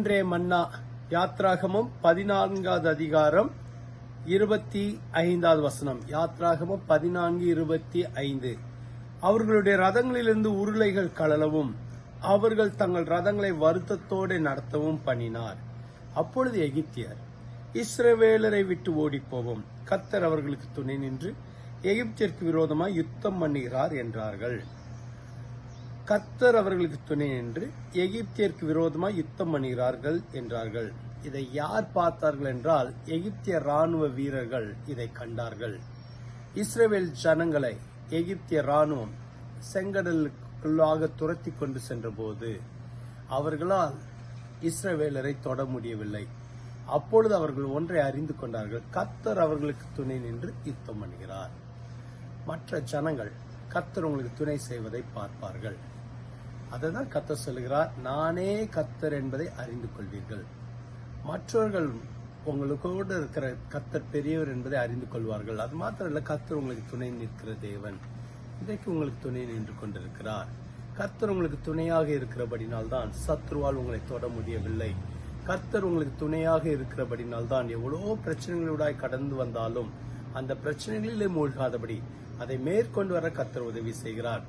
மன்னா யாத்ராகமம் பதினான்காவது அதிகாரம் இருபத்தி ஐந்தாவது வசனம். யாத்ராகமம் பதினான்கு இருபத்தி ஐந்து. அவர்களுடைய ரதங்களிலிருந்து உருளைகள் கலலவும் அவர்கள் தங்கள் ரதங்களை வருத்தத்தோடு நடத்தவும் பண்ணினார். அப்பொழுது எகிப்தியர் இஸ்ரவேலரை விட்டு ஓடிப்போவோம். கத்தர் அவர்களுக்கு துணை நின்று எகிப்தியருக்கு விரோதமாக யுத்தம் பண்ணுகிறார் என்றார்கள். கத்தர் அவர்களுக்கு துணை நின்று எகிப்தியருக்கு விரோதமாக யுத்தம் பண்ணுகிறார்கள் என்றார்கள். இதை யார் பார்த்தார்கள் என்றால் எகிப்திய ராணுவ வீரர்கள் இதை கண்டார்கள். இஸ்ரேல் ஜனங்களை எகிப்திய ராணுவம் செங்கடலுக்குள்ளாக துரத்தி கொண்டு சென்றபோது அவர்களால் இஸ்ரவேலரை தொட முடியவில்லை. அப்பொழுது அவர்கள் ஒன்றை அறிந்து கொண்டார்கள். கத்தர் அவர்களுக்கு துணை நின்று யுத்தம் பண்ணுகிறார். மற்ற ஜனங்கள் கத்தர் உங்களுக்கு துணை செய்வதை பார்ப்பார்கள். அதை தான் கத்தர் சொல்லுகிறார் நானே கத்தர் என்பதை அறிந்து கொள்வீர்கள் மற்றவர்கள் உங்களுக்கோடு இருக்கிற கத்தர் பெரியவர் என்பதை அறிந்து கொள்வார்கள் அது மாத்திரம் இல்ல கத்தர் உங்களுக்கு துணை நிற்கிற தேவன். இன்றைக்கு உங்களுக்கு துணை நின்று கொண்டிருக்கிறார். கர்த்தர் உங்களுக்கு துணையாக இருக்கிறபடினால் தான் சத்ருவால் உங்களை தொட முடியவில்லை. கர்த்தர் உங்களுக்கு துணையாக இருக்கிறபடினால் தான் எவ்வளோ பிரச்சனைகளூடாய் கடந்து வந்தாலும் அந்த பிரச்சனைகளிலே மூழ்காதபடி அதை மேற்கொண்டு வர கர்த்தர் உதவி செய்கிறார்.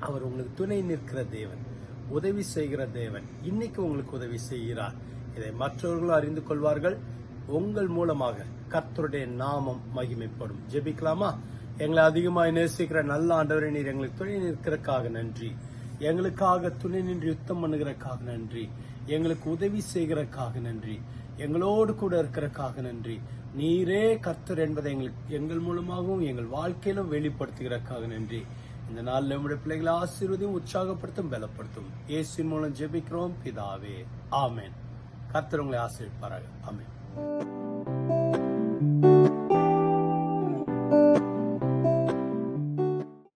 அவர் உங்களுக்கு துணை நிற்கிற தேவன் உதவி செய்கிற தேவன். இன்னைக்கு உங்களுக்கு உதவி செய்கிறார். இதை மற்றவர்களும் அறிந்து கொள்வார்கள். உங்கள் மூலமாக கர்த்தருடைய நாமம் மகிமைப்படும். ஜெபிக்கலாமா? எங்களை அதிகமாக நேசிக்கிற நல்ல ஆண்டவரை நீர் எங்களுக்கு துணை நிற்கிறக்காக நன்றி. எங்களுக்காக துணை நின்று யுத்தம் பண்ணுகிறக்காக நன்றி. எங்களுக்கு உதவி செய்கிறக்காக நன்றி. எங்களோடு கூட இருக்கிறக்காக நன்றி. நீரே கர்த்தர் என்பதை எங்களுக்கு எங்கள் மூலமாகவும் எங்கள் வாழ்க்கையிலும் வெளிப்படுத்துகிறக்காக நன்றி. இந்த நாளில் நம்முடைய பிள்ளைகளை ஆசீர்வதியும் உற்சாகப்படுத்தும் பலப்படுத்தும். ஏசி மூலம் ஜெபிக்கிறோம். பிதாவே ஆமேன். கர்த்தர் உங்களை ஆசீர்வாராக ஆமேன்.